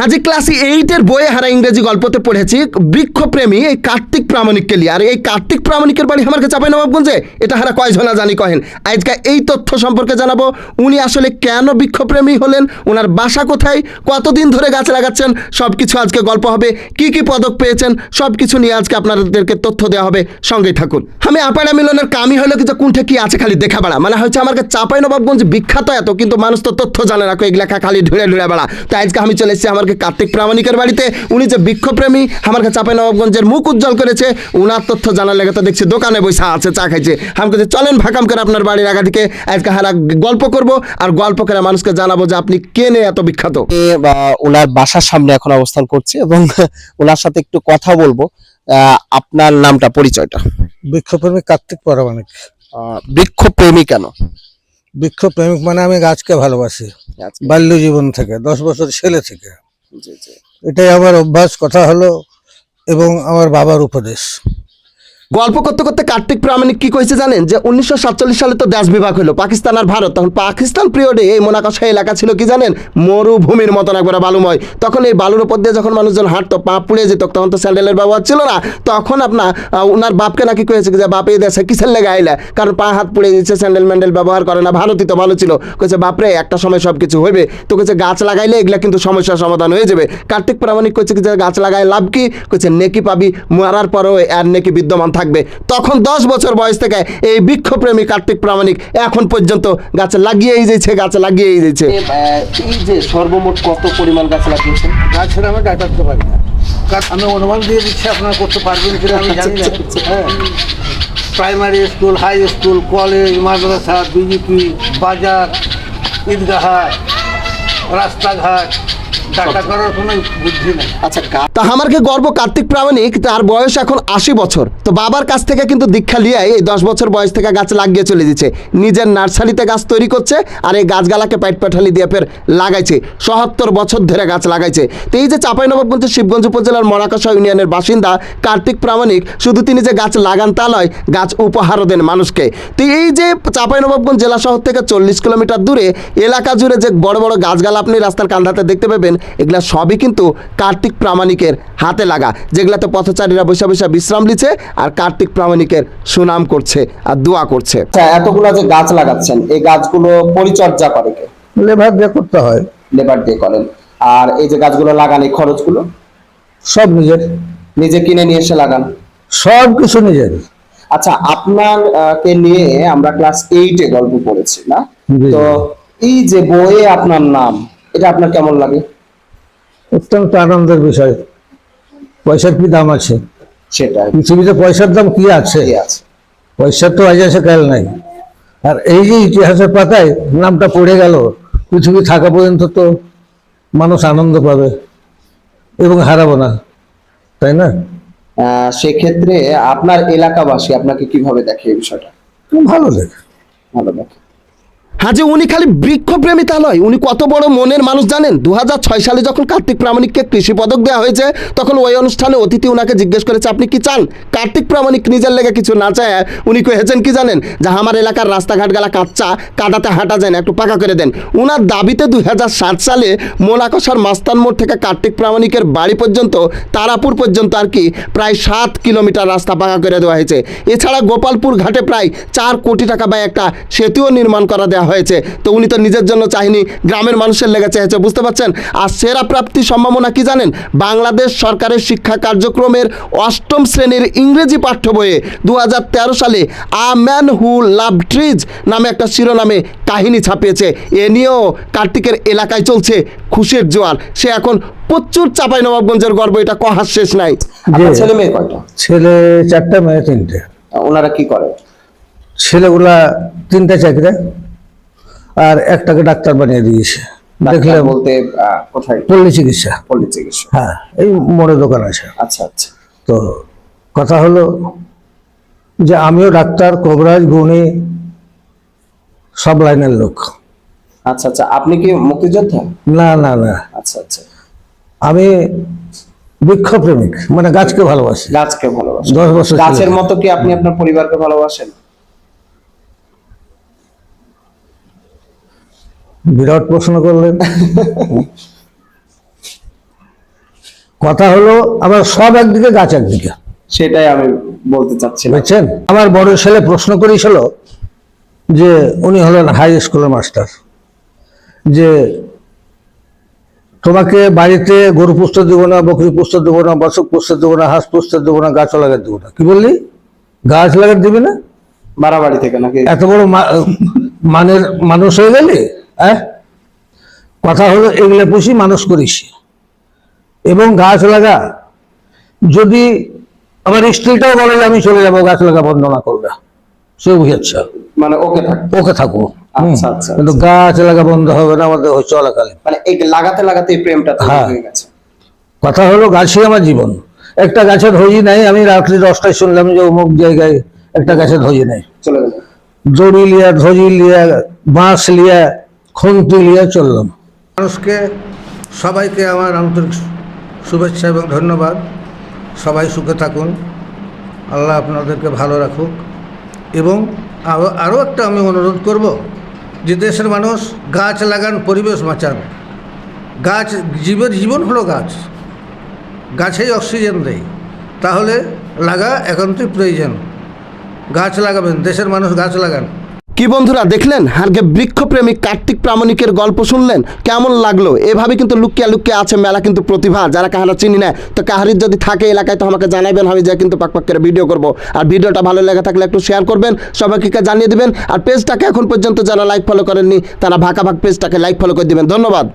হাজি class এইটের বইয়ে হারা ইংরেজি গল্পতে পড়েছি, বৃক্ষপ্রেমী এই কার্তিক প্রামাণিককে লিয়ে আর এই কার্তিক প্রামাণিকের বাড়ি আমার চাপাই নবাবগঞ্জে? এটা হারা কয়জনা জানি কহেন। আজকে এই তথ্য সম্পর্কে জানাব, উনি আসলে কেন বৃক্ষপ্রেমী হলেন ওনার বাসা কোথায়, কতদিন ধরে গাছ লাগাচ্ছেন সব কিছু আজকে গল্প হবে, কি কি পদক পেয়েছেন সব কিছু নিয়ে আজকে আপনাদেরকে তথ্য দেওয়া হবে, সঙ্গেই থাকুন। আমি আপাড়া মিলনের কামই হলো কিন্তু কোনটা কি আছে খালি দেখা বেড়া? মানে হচ্ছে আমার চাপাই নবাবগঞ্জ বিখ্যাত এত, কিন্তু মানুষ তো তথ্য জানে না লেখা খালি ঢুড়ে ঢুড়ে বেড়া। তো আজকে আমি চলে এসেছি আমার কার্তিক প্রামাণিকের বাড়িতে। উনি যে বৃক্ষপ্রেমী আমার চাপাই নবাবগঞ্জের মুখ উজ্জ্বল করেছে উনার তথ্য জানার লেগে তো দেখছি দোকানে বসে আছে চা খাইছে। আমি কাছে চলেন ভাকাম করে আপনার বাড়ির আগাটিকে আজকে হারা গল্প করব আর গল্প করে মানুষকে জানাব যে আপনি কেনে এত বিখ্যাত? এ, ওনার বাসার সামনে এখন অবস্থান করছি এবং ওনার সাথে একটু কথা বলব। আহ, আপনার নামটা পরিচয়টা। বৃক্ষপ্রেমিক কার্তিক পরামানিক আহ, বৃক্ষপ্রেমী কেন? বৃক্ষপ্রেমিক মানে আমি গাছকে ভালোবাসি। আচ্ছা, বাল্য জীবন থেকে দশ বছর ছেলে থেকে। এটাই আমার অভ্যাস কথা হলো এবং আমার বাবার উপদেশ। গল্প করতে করতে কার্তিক প্রামাণিক কি কইছে জানেন? যে উনিশশো সাতচল্লিশ সালে তো দেশ বিভাগ হলো পাকিস্তান আর ভারত। তখন পাকিস্তান পিরিয়ডে এই মোনাকশা এলাকা ছিল কি জানেন? মরুভূমির মতন একবারে বালুময়। তখন এই বালুর উপর দিয়ে যখন মানুষজন হাঁটতো, পা পুড়ে যেত, তখন তো স্যান্ডেলের ব্যবহার ছিল না। তখন আপনার উনার বাপকে নাকি কয়েছে যে, বাপ, এই দেশে কিসের লেগে আইলা? কারণ পা হাত পুড়ে দিচ্ছে, স্যান্ডেল ম্যান্ডেল ব্যবহার করে না। ভারতই তো ভালো ছিল। কইছে বাপরে একটা সময় সব কিছু হইবে। তো কইছে, গাছ লাগাইলে এগুলা কিন্তু সমস্যার সমাধান হয়ে যাবে। কার্তিক প্রামাণিক কইছে কি যে, গাছ লাগাই লাভ কি? কইছে, নেকি পাবি, মারার পরেও আর নেকি বিদ্যমান থাকবে। তখন দশ বছর বয়স থেকে এই বৃক্ষপ্রেমী কার্তিক প্রামাণিক এখন পর্যন্ত গাছে লাগিয়েই যাচ্ছে গাছে লাগিয়েই যাচ্ছে এই যে সর্বমোট কত পরিমাণ গাছ লাগিয়েছেন? গাছের আমি ডাকাতে পারি না। কারণ আমি অনুমান দিয়ে দিচ্ছি আপনারা করতে পারবেন কিনা আমি জানি না। হ্যাঁ। Primary school high school college মাদ্রাসা বিজেপি বাজার ঈদগাহ রাস্তাঘাট আচ্ছা গাছ তা আমারকে গর্ব কার্তিক প্রামাণিক, তার বয়স এখন আশি বছর। তো বাবার কাছ থেকে কিন্তু দীক্ষা লিয়ে এই দশ বছর বয়স থেকে গাছ লাগিয়ে চলে দিচ্ছে নিজের নার্সারিতে গাছ তৈরি করছে আর এই গাছগালাকে পাইট পাঠালি দিয়ে ফের লাগাইছে। সহাত্তর বছর ধরে গাছ লাগাইছে। তো এই যে চাঁপাইনবাবগঞ্জের শিবগঞ্জ উপজেলার মরাকাশা ইউনিয়নের বাসিন্দা কার্তিক প্রামাণিক, শুধু তিনি যে গাছ লাগান তা নয়, গাছ উপহারও দেন মানুষকে। তো এই যে চাঁপাইনবাবগঞ্জ জেলা শহর থেকে চল্লিশ কিলোমিটার দূরে, এলাকা জুড়ে যে বড় বড় গাছগালা আপনি রাস্তার কান্ধাতে দেখতে পাবেন এগুলা সবই কিন্তু কার্তিক প্রামাণিকের হাতে লাগা। যেগুলাতে পথচারীরা বসে বসে বিশ্রাম নিচ্ছে আর কার্তিক প্রামাণিকের সুনাম করছে আর দোয়া করছে। আচ্ছা এতগুলো যে গাছ লাগাচ্ছেন এই গাছগুলো পরিচর্যা করে কে? লেবার দিয়ে করতে হয়। লেবার দিয়ে করেন। আর এই যে গাছগুলো লাগান এই খরচগুলো? সব নিজের। নিজে কিনে নিয়ে এসে লাগান? সব কিছু নিজের। আচ্ছা আপনার কে নিয়ে আমরা ক্লাস এইটে গল্প পড়েছি না? তো এই যে বইয়ে আপনার নাম এটা আপনার কেমন লাগে? অত্যন্ত আনন্দের বিষয়। পয়সার কি দাম আছে? সেটাই। পৃথিবীতে পয়সার দাম কি আছে? পয়সার তো আজ আছে কাল নাই। আর এই যে ইতিহাসের পাতায় নামটা পড়ে গেল পৃথিবী থাকা পর্যন্ত তো মানুষ আনন্দ পাবে এবং হারাবো না তাই না? সেক্ষেত্রে আপনার এলাকাবাসী আপনাকে কীভাবে দেখে এই বিষয়টা? ভালো লেখা ভালো দেখে। হ্যাঁ যে উনি খালি বৃক্ষপ্রেমী তা নয়, উনি কত বড় মনের মানুষ জানেন? দু হাজার ছয় সালে যখন কার্তিক প্রামাণিককে কৃষি পদক দেওয়া হয়েছে, তখন ওই অনুষ্ঠানে অতিথি উনাকে জিজ্ঞেস করেছে, আপনি কি চান? কার্তিক প্রামাণিক নিজের লেগে কিছু না চায়, উনি কহেছেন, কি জানেন, যে আমার এলাকার রাস্তাঘাট গেলা কাচ্চা কাদাতে হাঁটা যায় না, একটু পাকা করে দেন। উনার দাবিতে দু হাজার সাত সালে মোলাকষার মাস্তান মোড় থেকে কার্তিক প্রামাণিকের বাড়ি পর্যন্ত, তারাপুর পর্যন্ত আর কি প্রায় সাত কিলোমিটার রাস্তা পাকা করে দেওয়া হয়েছে। এছাড়া গোপালপুর ঘাটে প্রায় চার কোটি টাকা ব্যয় একটা সেতুও নির্মাণ করা দেওয়া হয়েছে। তো উনি তো নিজের জন্য চাহিনি গ্রামের মানুষের লেগে চেয়েছে বুঝতে পারছেন? আর সেরা প্রাপ্তি সম্ভাবনা কি জানেন? বাংলাদেশ সরকারের শিক্ষা কার্যক্রমের অষ্টম শ্রেণির ইংরেজি পাঠ্য বইয়ে দু সালে a man who love trees নামে একটা শিরোনামে কাহিনী ছাপিয়েছে। এ নিয়েও কার্তিকের এলাকায় চলছে খুশির জোয়ার। সে এখন প্রচুর চাপাই নবাবগঞ্জের গর্ব এটা কহার শেষ নাই। ছেলে মেয়ে কয়টা? ছেলে চারটা মেয়ে তিনটে। ওনারা কি করে? ছেলেগুলা তিনটা চাকরি। আর একটাকে ডাক্তার বানিয়ে দিয়েছে। দেখলাম বলতে কোথায়? পল্লী চিকিৎসা। পল্লী চিকিৎসা। হ্যাঁ এই মোড়ে দোকান আছে। আচ্ছা আচ্ছা। তো কথা হলো যে আমিও ডাক্তার কবরাজ গুণী সব লাইনের লোক। আচ্ছা আচ্ছা আপনি কি মুক্তিযোদ্ধা? না না না। আচ্ছা আচ্ছা। আমি বৃক্ষপ্রেমিক মানে গাছকে ভালোবাসি। গাছকে ভালোবাসি। দশ বছর গাছের মতো কি আপনি আপনার পরিবারকে ভালোবাসেন? বিরাট প্রশ্ন করলেন। কথা হলো আবার সব একদিকে গাছ একদিকে। সেটাই আমি বলতে চাচ্ছি বুঝছেন? আমার বড় ছেলে প্রশ্ন করেছিল যে উনি হলেন হাই স্কুলের মাস্টার যে তোমাকে বাড়িতে গরু পুষতে দেবো না বকরি পুষতে দেবো না বাসক পুষতে দেবো না হাঁস পুষতে দেবো না গাছ লাগাতে দেবো না। কি বললি? গাছ লাগাতে দিবি না? বাড়াবাড়ি থেকে নাকি? এত বড় মানের মানুষ হয়ে গেলি? কথা হলো এগুলো পুষি মানুষ করিস। এবং গাছ লাগা যদি আমার স্ত্রীটাও বলে আমি চলে যাব গাছ লাগা বন্ধ না করবে। সে বুঝেছে? মানে ওকে ওকে থাকব। আচ্ছা, আচ্ছা, কিন্তু গাছ লাগা বন্ধ হবে না আমাদের চলাকালে মানে এই লাগাতে লাগাতে প্রেমটা হ্যাঁ। হয়ে গেছে। কথা হলো গাছই আমার জীবন। একটা গাছের ধজি নাই আমি রাত্রি দশটায় শুনলাম যে অমুক জায়গায় একটা গাছের ধজি নাই। চলে গেল। দড়ি লিয়া ধজি লিয়া বাঁশ লিয়া খুন্তি লিয়া চললাম। মানুষকে, সবাইকে আমার আন্তরিক শুভেচ্ছা এবং ধন্যবাদ। সবাই সুখে থাকুন। আল্লাহ আপনাদেরকে ভালো রাখুক। এবং আরও একটা আমি অনুরোধ করব যে দেশের মানুষ গাছ লাগান, পরিবেশ বাঁচান। গাছ, জীবের জীবন হলো গাছ। গাছেই অক্সিজেন দেয়। তাহলে লাগা একান্তই প্রয়োজন। গাছ লাগাবেন, দেশের মানুষ গাছ লাগান। কি বন্ধুরা দেখলেন? হারগে বৃক্ষপ্রেমিক কার্তিক প্রামাণিকের গল্প শুনলেন? কেমন লাগল? এভাবে কিন্তু লুকিয়া লুকিয়ে আছে মেলা কিন্তু প্রতিভা। যারা কাহারা চিনি না, তো কাহারির যদি থাকে এলাকায়, তো আমাকে জানাবেন, আমি যা কিন্তু পাকপাক পাক করে ভিডিও করব। আর ভিডিওটা ভালো লেগে থাকলে একটু শেয়ার করবেন, সবাইকে জানিয়ে দিবেন। আর পেজটাকে এখন পর্যন্ত যারা লাইক ফলো করেননি, তারা ভাগ পেজটাকে লাইক ফলো করে দিবেন। ধন্যবাদ।